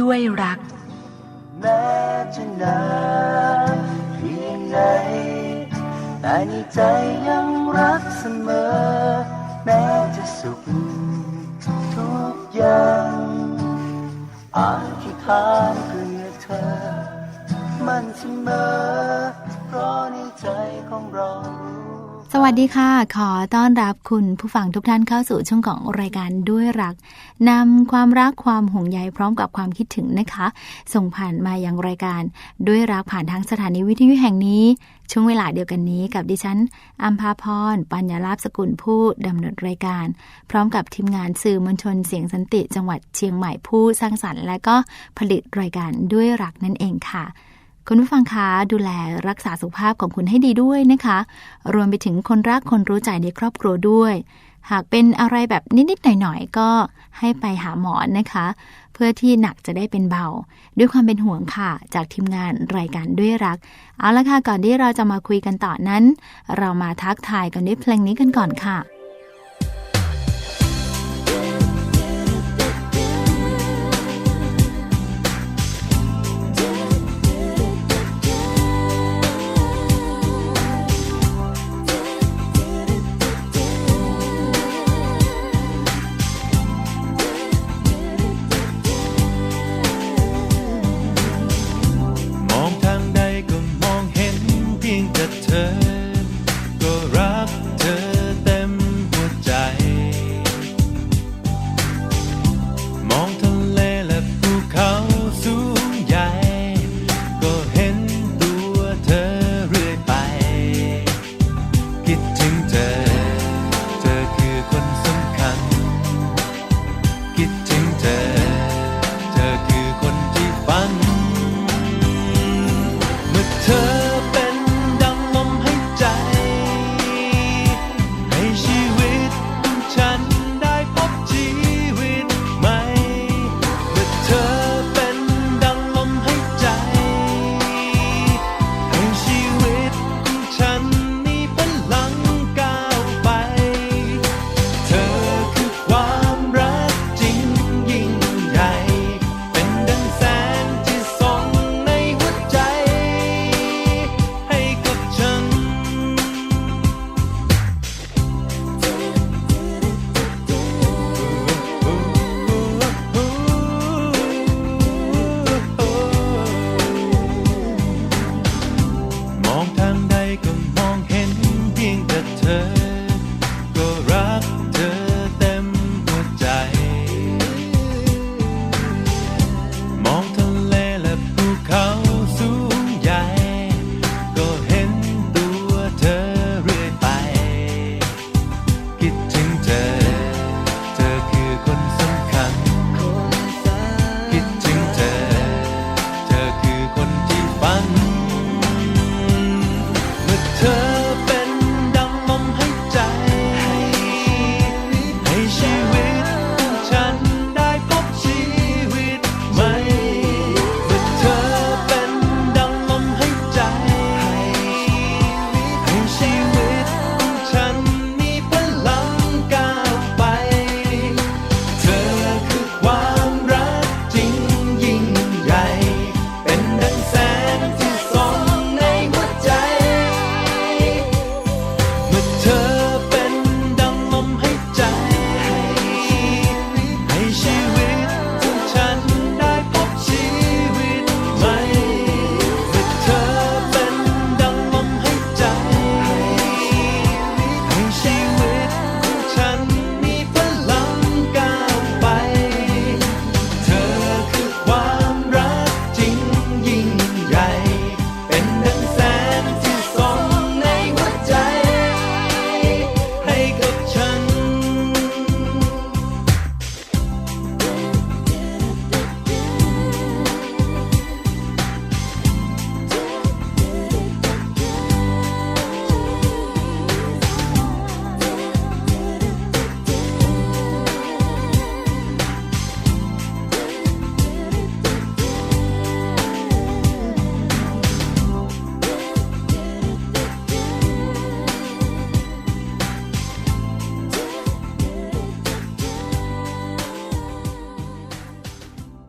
ด้วยรัก แม้จะนานเพียงไหนแต่ในใจยังรักเสมอ แม้จะสุขทุกอย่างอาธิษฐานเพื่อเธอ มันเสมอ เพราะในใจของเรารู้ สวัสดีค่ะ ขอต้อนรับคุณผู้ฟังทุกท่านเข้าสู่ช่วงของรายการด้วยรักนำความรักความห่วงใยพร้อมกับความคิดถึงนะคะ ส่งผ่านมายังรายการด้วยรักผ่านทางสถานีวิทยุแห่งนี้ ช่วงเวลาเดียวกันนี้กับดิฉันอัมพาพร ปัญญาลาภสกุลผู้ดำเนินรายการ พร้อมกับทีมงานสื่อมวลชนเสียงสันติ จังหวัดเชียงใหม่ผู้สร้างสรรค์ และก็ผลิตรายการด้วยรักนั่นเองค่ะ คุณผู้ฟังคะดูแลรักษาสุขภาพของคุณให้ดีด้วยนะคะ รวมไปถึงคนรักคนรู้ใจในครอบครัวด้วย หากเป็นอะไรแบบนิดๆหน่อยๆ ก็ให้ไปหาหมอนะคะ เพื่อที่หนักจะได้เป็นเบา ด้วยความเป็นห่วงค่ะ จากทีมงานรายการด้วยรัก เอาละค่ะก่อนที่เราจะมาคุยกันต่อนั้น เรามาทักทายกันด้วยเพลงนี้กันก่อนค่ะ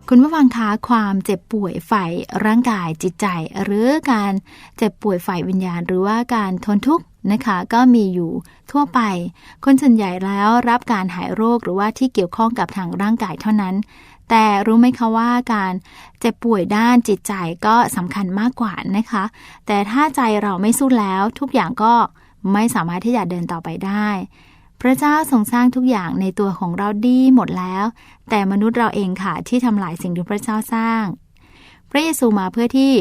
คุณผู้ฟังคะความเจ็บป่วยฝ่ายร่างกายจิตใจ หรือการเจ็บป่วยฝ่ายวิญญาณ หรือว่าการทนทุกข์นะคะก็มีอยู่ทั่วไป คนส่วนใหญ่แล้วรับการหายโรคหรือว่าที่เกี่ยวข้องกับทางร่างกายเท่านั้น แต่รู้ไหมคะว่าการเจ็บป่วยด้านจิตใจก็สำคัญมากกว่านะคะ แต่ถ้าใจเราไม่สู้แล้วทุกอย่างก็ไม่สามารถที่จะเดินต่อไปได้ พระเจ้าทรงสร้างทุกอย่างในตัวของเราดีหมดแล้ว แต่มนุษย์เราเองค่ะที่ทำลายสิ่งที่พระเจ้าสร้าง พระเยซูมาเพื่อที่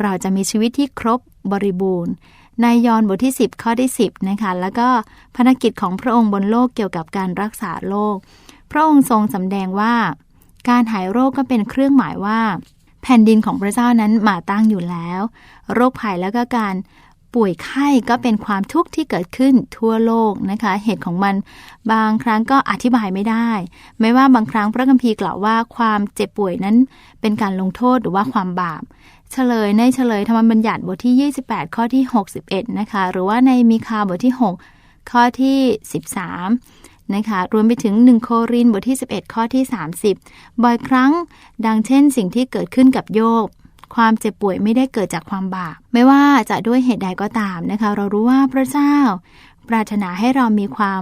เราจะมีชีวิตที่ครบบริบูรณ์ ในยอห์นบทที่ 10 ข้อที่10นะคะแล้วก็ภารกิจของพระองค์บนโลกเกี่ยวกับการรักษาโรคพระองค์ทรงสำแดงว่า การหายโรคก็เป็นเครื่องหมายว่า แผ่นดินของพระเจ้านั้นมาตั้งอยู่แล้ว โรคภัยแล้วก็การ ป่วยไข้ก็เป็นความทุกข์ที่เกิดขึ้นทั่วโลกนะคะ เหตุของมันบางครั้งก็อธิบายไม่ได้ ไม่ว่าบางครั้งพระคัมภีร์กล่าวว่าความเจ็บป่วยนั้นเป็นการลงโทษหรือว่าความบาป เฉลยในเฉลยธรรมบัญญัติบทที่ 28 ข้อที่ 61 นะคะ หรือว่าในมีคาบทที่ 6 ข้อที่ 13 นะคะ รวมไปถึง 1 โครินบทที่ 11 ข้อที่ 30 บ่อยครั้ง ดังเช่นสิ่งที่เกิดขึ้นกับโยบ ความเจ็บป่วยไม่ได้เกิดจากความบาป ไม่ว่าจะด้วยเหตุใดก็ตามนะคะ เรารู้ว่าพระเจ้า ปรารถนาให้เรามีความ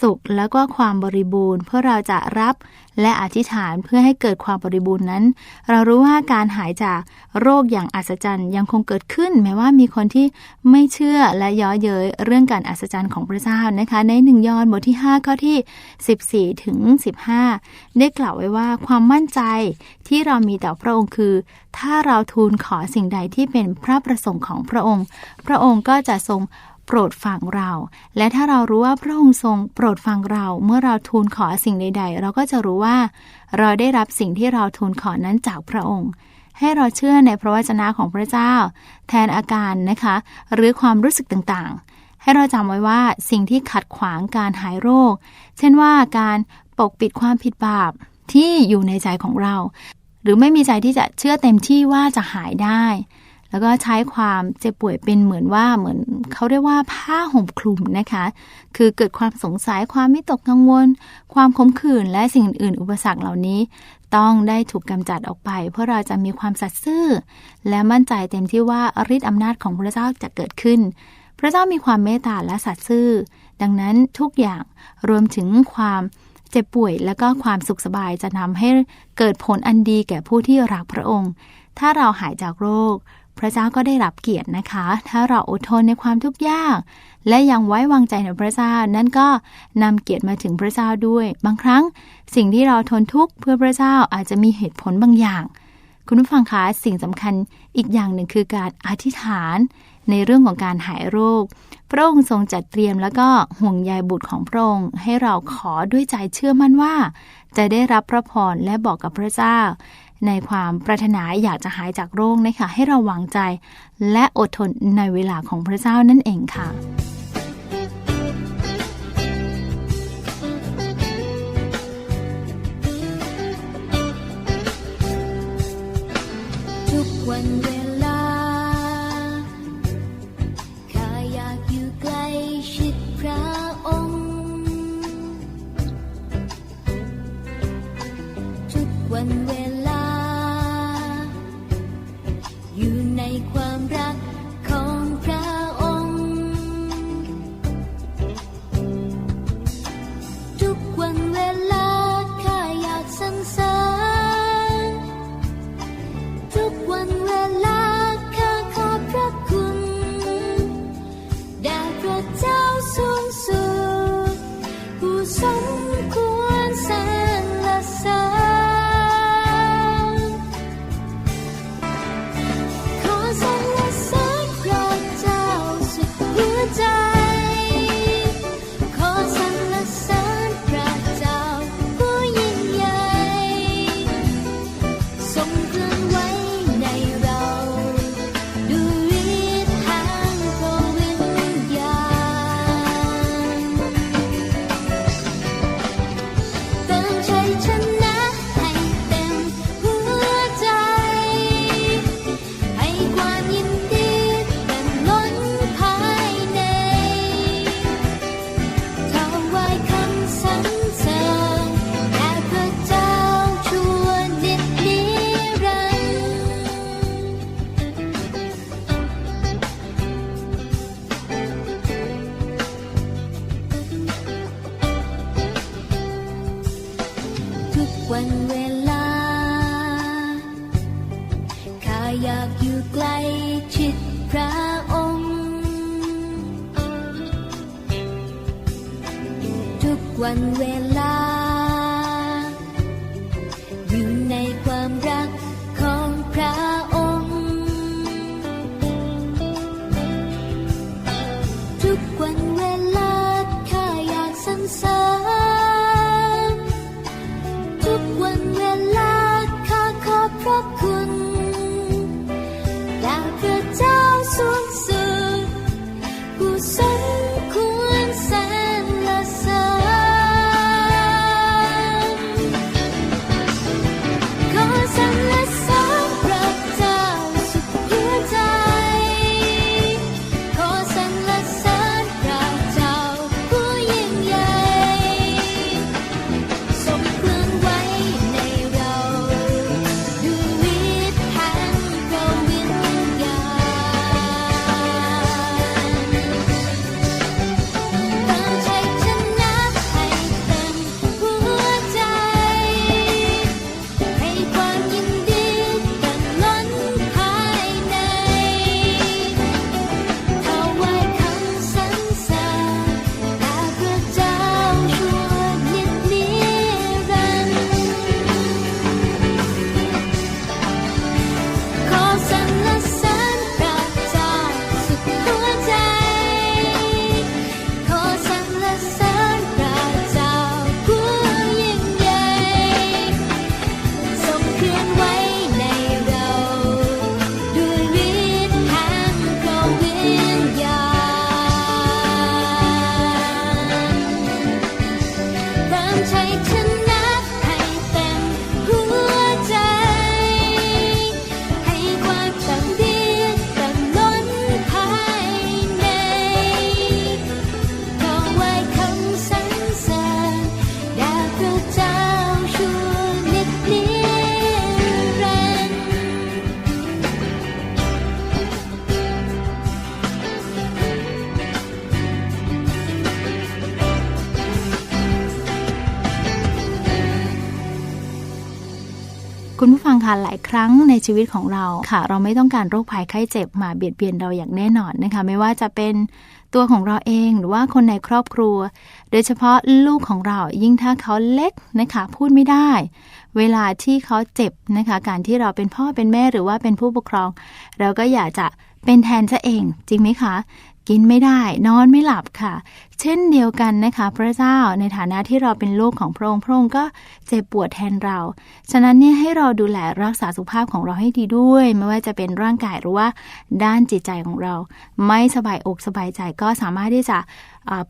สุขแล้วก็ความบริบูรณ์ เพื่อเราจะรับและอธิษฐานเพื่อให้เกิดความบริบูรณ์นั้น เรารู้ว่าการหายจากโรคอย่างอัศจรรย์ยังคงเกิดขึ้น แม้ว่ามีคนที่ไม่เชื่อและย้อเย้ยเรื่องการอัศจรรย์ของพระเจ้านะคะ ในหนึ่งยอห์นบทที่ 5 ข้อที่ 14 ถึง 15 ได้กล่าวไว้ว่าความมั่นใจที่เรามีต่อพระองค์คือ ถ้าเราทูลขอสิ่งใดที่เป็นพระประสงค์ของพระองค์ พระองค์ก็จะทรง โปรดฟังเรา และถ้าเรารู้ว่าพระองค์ทรงโปรดฟังเรา เมื่อเราทูลขอสิ่งใด ๆ เราก็จะรู้ว่า เราได้รับสิ่งที่เราทูลขอนั้นจากพระองค์ ให้เราเชื่อในพระวจนะของพระเจ้า แทนอาการนะคะ หรือความรู้สึกต่างๆ ให้เราจำไว้ว่าสิ่งที่ขัดขวางการหายโรค เช่นว่าการปกปิดความผิดบาปที่อยู่ในใจของเรา หรือไม่มีใจที่จะเชื่อเต็มที่ว่าจะหายได้ แล้วก็ใช้ความเจ็บป่วยเป็นเหมือนว่าเหมือนเขาเรียกว่าผ้าห่มคลุมนะคะ คือเกิดความสงสัยความไม่ตกกังวล ความขมขื่นและสิ่งอื่นๆ อุปสรรคเหล่านี้ ต้องได้ถูกกำจัดออกไป เพื่อเราจะมีความสัตย์ซื่อ และมั่นใจเต็มที่ว่าฤทธิ์อำนาจของพระเจ้าจะเกิดขึ้น พระเจ้ามีความเมตตาและสัตย์ซื่อ ดังนั้นทุกอย่างรวมถึงความเจ็บป่วยและก็ความสุขสบายจะทำให้เกิดผลอันดีแก่ผู้ที่รักพระองค์ ถ้าเราหายจากโรค พระเจ้าก็ได้รับเกียรตินะคะ ถ้าเราอดทนในความทุกข์ยาก และยังไว้วางใจในพระเจ้า นั่นก็นำเกียรติมาถึงพระเจ้าด้วย บางครั้งสิ่งที่เราทนทุกข์เพื่อพระเจ้าอาจจะมีเหตุผลบางอย่าง คุณผู้ฟังคะสิ่งสำคัญอีกอย่างหนึ่งคือการอธิษฐาน ในเรื่องของการหายโรค พระองค์ทรงจัดเตรียมแล้วก็ห่วงใยบุตรของพระองค์ให้เราขอด้วยใจเชื่อมั่นว่า จะได้รับพระพรและบอกกับพระเจ้า ในความปรารถนาอยากจะหายจากโรคนะคะให้เราวางใจ และอดทนในเวลาของพระเจ้านั่นเองค่ะทุกวันเว พระองค์ ทุกวันเวลา คุณผู้ฟังคะหลายครั้งในชีวิตของเราค่ะ เราไม่ต้องการโรคภัยไข้เจ็บมาเบียดเบียนเราอย่างแน่นอนนะคะ ไม่ว่าจะเป็นตัวของเราเองหรือว่าคนในครอบครัว โดยเฉพาะลูกของเรายิ่งถ้าเขาเล็กนะคะพูดไม่ได้ เวลาที่เขาเจ็บนะคะ การที่เราเป็นพ่อเป็นแม่หรือว่าเป็นผู้ปกครอง เราก็อยากจะเป็นแทนซะเองจริงไหมคะ กินไม่ได้ นอนไม่หลับค่ะ เช่นเดียวกันนะคะ พระเจ้าในฐานะที่เราเป็นลูกของพระองค์พระองค์ก็เจ็บปวดแทนเรา ฉะนั้นเนี่ยให้เราดูแลรักษาสุขภาพของเราให้ดีด้วย ไม่ว่าจะเป็นร่างกายหรือว่าด้านจิตใจของเรา ไม่สบายอกสบายใจก็สามารถที่จะ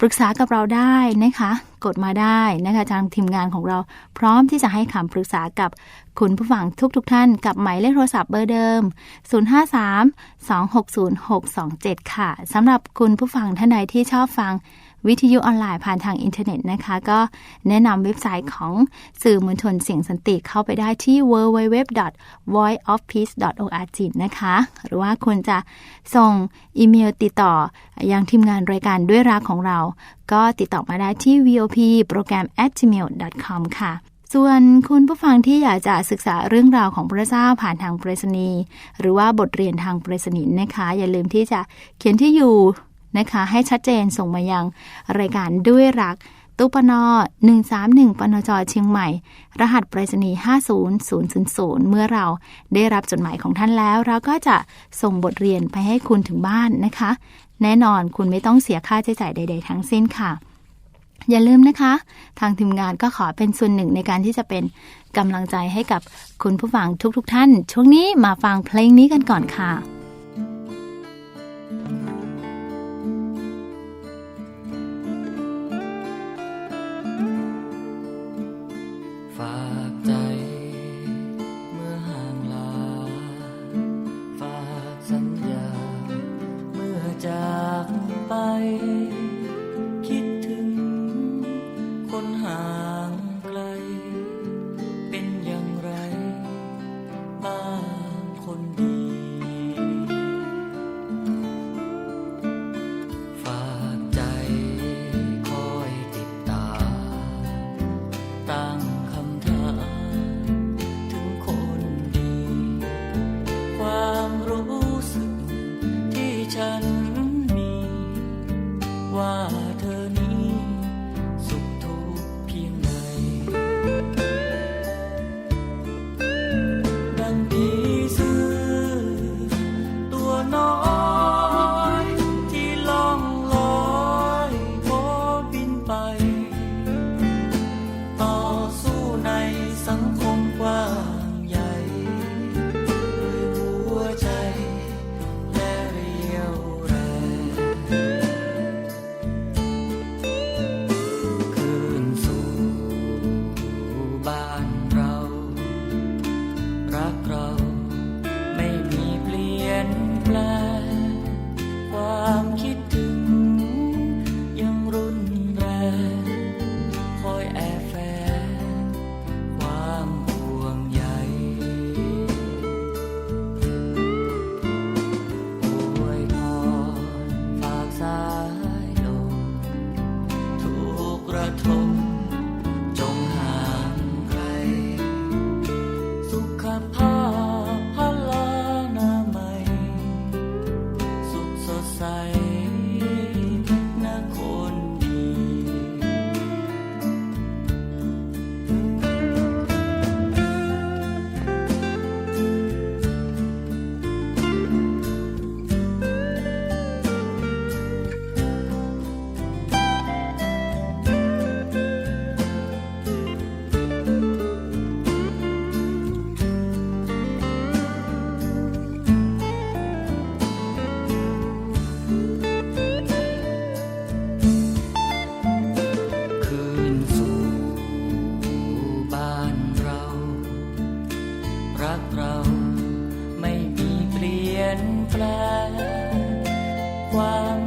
ปรึกษากับเราได้นะคะ กดมาได้นะคะทางทีมงานของเราพร้อมที่จะให้คำปรึกษากับคุณผู้ฟังทุกๆทท่านกับหมายเลขโทรศัพท์เบอร์เดิม 053-260-627 ค่ะสำหรับคุณผู้ฟังท่านใดที่ชอบฟัง วิทยุออนไลน์ผ่านทางอินเทอร์เน็ตนะคะ ก็แนะนำเว็บไซต์ของสื่อมวลชนเสียงสันติเข้าไปได้ที่ www.voiceofpeace.org นะคะ หรือว่าคุณจะส่งอีเมลติดต่อยังทีมงานรายการด้วยรักของเรา ก็ติดต่อมาได้ที่ vop โปรแกรม gmail.com ค่ะส่วนคุณผู้ฟังที่อยากจะศึกษาเรื่องราวของพระเจ้าผ่านทางไปรษณีย์หรือว่าบทเรียนทางไปรษณีย์นะคะ อย่าลืมที่จะเขียนที่อยู่ นะคะ ให้ชัดเจนส่งมายังรายการด้วยรักตู้ปนอ131 ปนจเชียงใหม่ รหัสไปรษณีย์50000 เมื่อเราได้รับจดหมายของท่านแล้ว เราก็จะส่งบทเรียนไปให้คุณถึงบ้านนะคะ แน่นอนคุณไม่ต้องเสียค่าใช้จ่ายใด ๆ ทั้งสิ้นค่ะ อย่าลืมนะคะ ทางทีมงานก็ขอเป็นส่วนหนึ่งในการที่จะเป็นกำลังใจให้กับคุณผู้ฟังทุกๆทท่าน ช่วงนี้มาฟังเพลงนี้กันก่อนค่ะ แปลงความ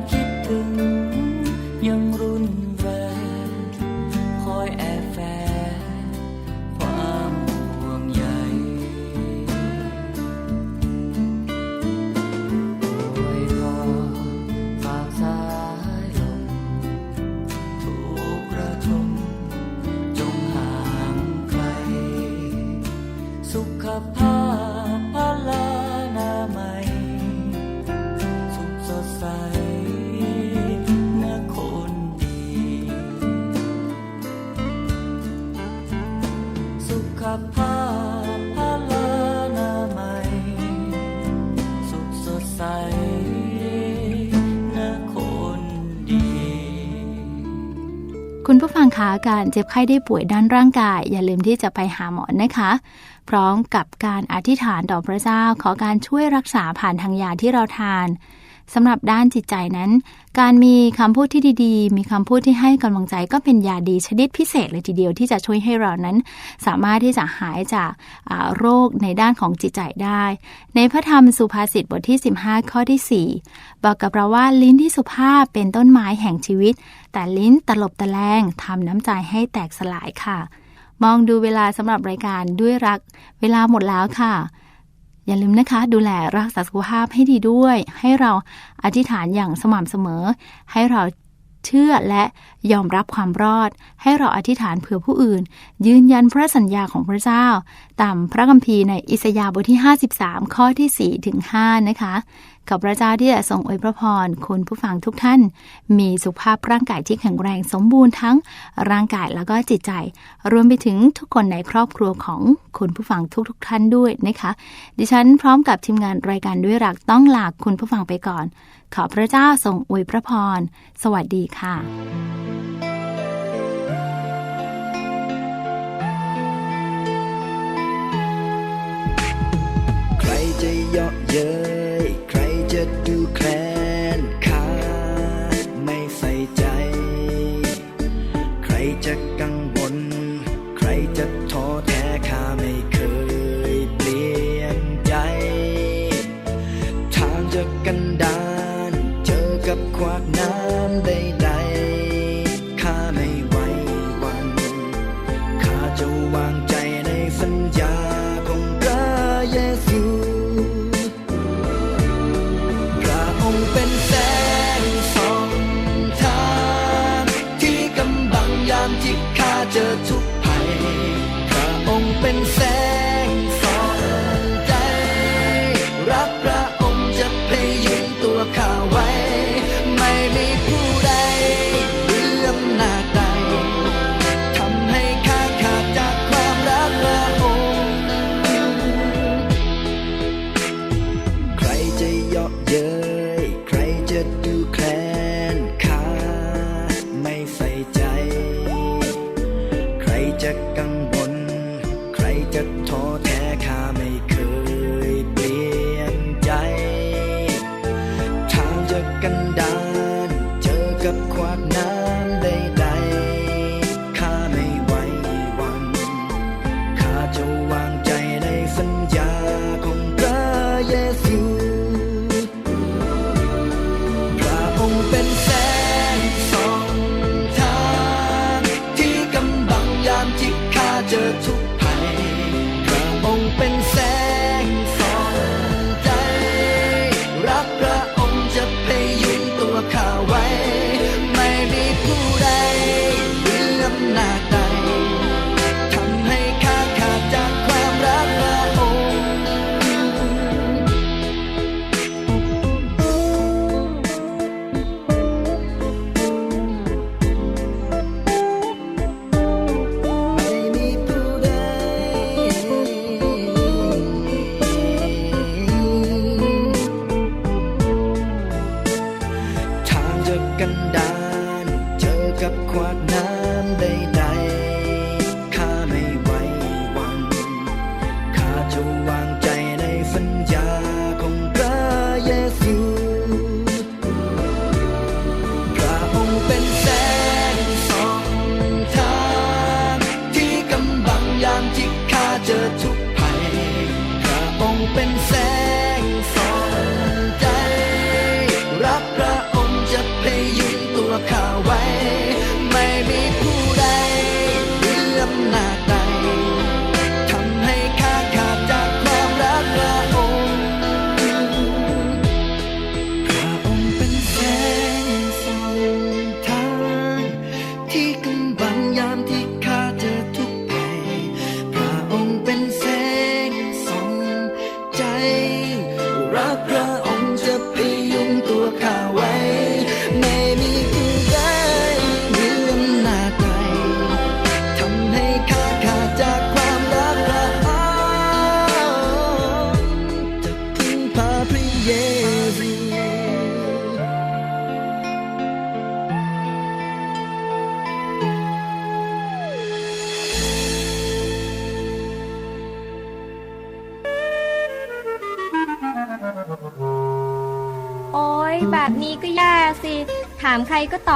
ใสนะคนดี คุณผู้ฟังคะการเจ็บไข้ได้ป่วยด้านร่างกาย อย่าลืมที่จะไปหาหมอนะคะ พร้อมกับการอธิษฐานต่อพระเจ้าขอการช่วยรักษาผ่านทางยาที่เราทาน สำหรับด้านจิตใจนั้น การมีคำพูดที่ดีๆ มีคำพูดที่ให้กำลังใจก็เป็นยาดีชนิดพิเศษเลยทีเดียวที่จะช่วยให้เรานั้น สามารถที่จะหายจากโรคในด้านของจิตใจได้ ในพระธรรมสุภาษิตบทที่ 15 ข้อที่ 4 บอกกับเราว่าลิ้นที่สุภาพเป็นต้นไม้แห่งชีวิต แต่ลิ้นตลบตะแลงทำน้ำใจให้แตกสลายค่ะ มองดูเวลาสำหรับรายการด้วยรัก เวลาหมดแล้วค่ะ อย่าลืมนะคะ ดูแลรักษาสุขภาพให้ดีด้วย ให้เราอธิษฐานอย่างสม่ำเสมอ ให้เราเชื่อและยอมรับความรอด ให้เราอธิษฐานเผื่อผู้อื่น ยืนยันพระสัญญาของพระเจ้า ตามพระคัมภีร์ในอิสยาห์บทที่ 53 ข้อที่4ถึง5นะคะ กับพระเจ้าที่จะทรงอวยพระพรคุณผู้ฟังทุกท่าน มีสุขภาพร่างกายที่แข็งแรงสมบูรณ์ทั้งร่างกายแล้วก็จิตใจ รวมไปถึงทุกคนในครอบครัวของคุณผู้ฟังทุกๆทท่านด้วยนะคะ ดิฉันพร้อมกับทีมงานรายการด้วยรักต้องลาคุณผู้ฟังไปก่อน ขอพระเจ้าทรงอวยพระพรสวัสดีค่ะจะเยาะเย้ย น้ำใดๆ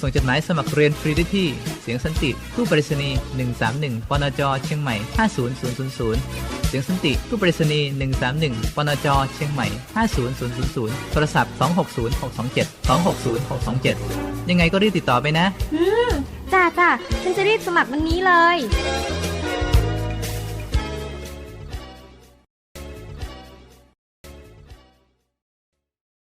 ส่งจดหมายสมัครเรียนฟรีได้ที่ เสียงสันติตู้ปริศนี131ปนจเชียงใหม่ 50000 เสียงสันติตู้ปริศนี131ปนจเชียงใหม่ 50000 โทรศัพท์ 260627 260627 ยังไงก็รีบติดต่อไปนะ อืมจ้าจ้าฉันจะรีบสมัครวันนี้เลย